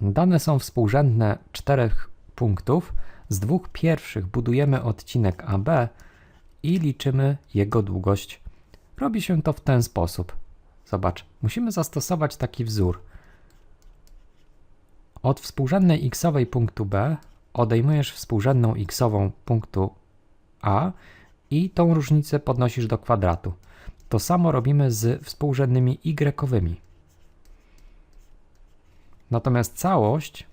Dane są współrzędne czterech punktów. Z dwóch pierwszych budujemy odcinek AB i liczymy jego długość. Robi się to w ten sposób. Zobacz, musimy zastosować taki wzór. Od współrzędnej xowej punktu B odejmujesz współrzędną xową punktu A i tą różnicę podnosisz do kwadratu. To samo robimy z współrzędnymi y-owymi. Natomiast całość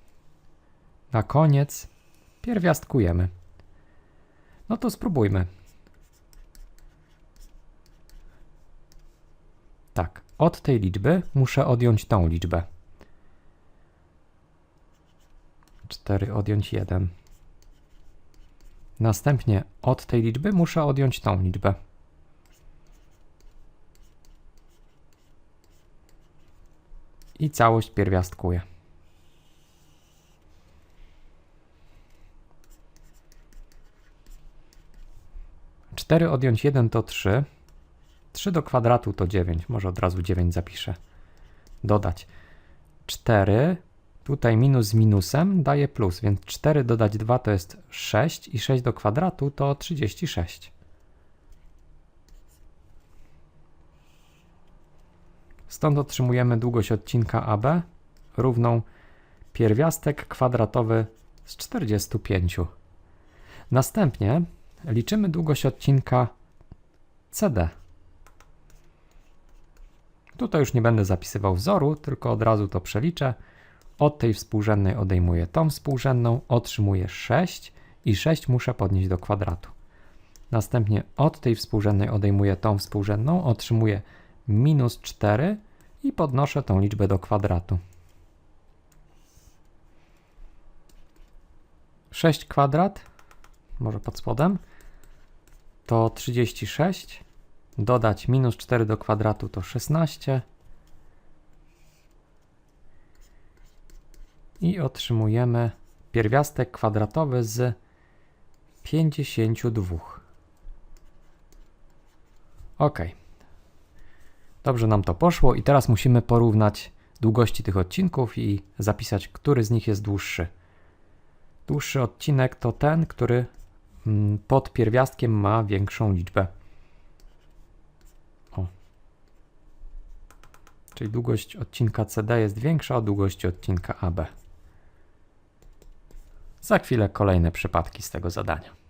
na koniec pierwiastkujemy. No to spróbujmy. Tak, od tej liczby muszę odjąć tą liczbę. 4 odjąć 1. Następnie od tej liczby muszę odjąć tą liczbę. I całość pierwiastkuję. Cztery odjąć 1 to 3. 3 do kwadratu to 9. Może od razu 9 zapiszę. Dodać 4 Tutaj minus z minusem daje plus, więc 4 dodać 2 to jest 6 i 6 do kwadratu to 36. Stąd otrzymujemy długość odcinka AB równą pierwiastek kwadratowy z 45. Następnie liczymy długość odcinka CD. Tutaj już nie będę zapisywał wzoru, tylko od razu to przeliczę. Od tej współrzędnej odejmuję tą współrzędną, otrzymuję 6 i 6 muszę podnieść do kwadratu. Następnie od tej współrzędnej odejmuję tą współrzędną, otrzymuję minus 4 i podnoszę tą liczbę do kwadratu. 6 kwadrat, może pod spodem, to 36. Dodać minus 4 do kwadratu to 16. i otrzymujemy pierwiastek kwadratowy z 52. Ok. Dobrze nam to poszło i teraz musimy porównać długości tych odcinków i zapisać, który z nich jest dłuższy. Dłuższy odcinek to ten, który mm, pod pierwiastkiem ma większą liczbę. O. Czyli długość odcinka CD jest większa od długości odcinka AB. Za chwilę kolejne przypadki z tego zadania.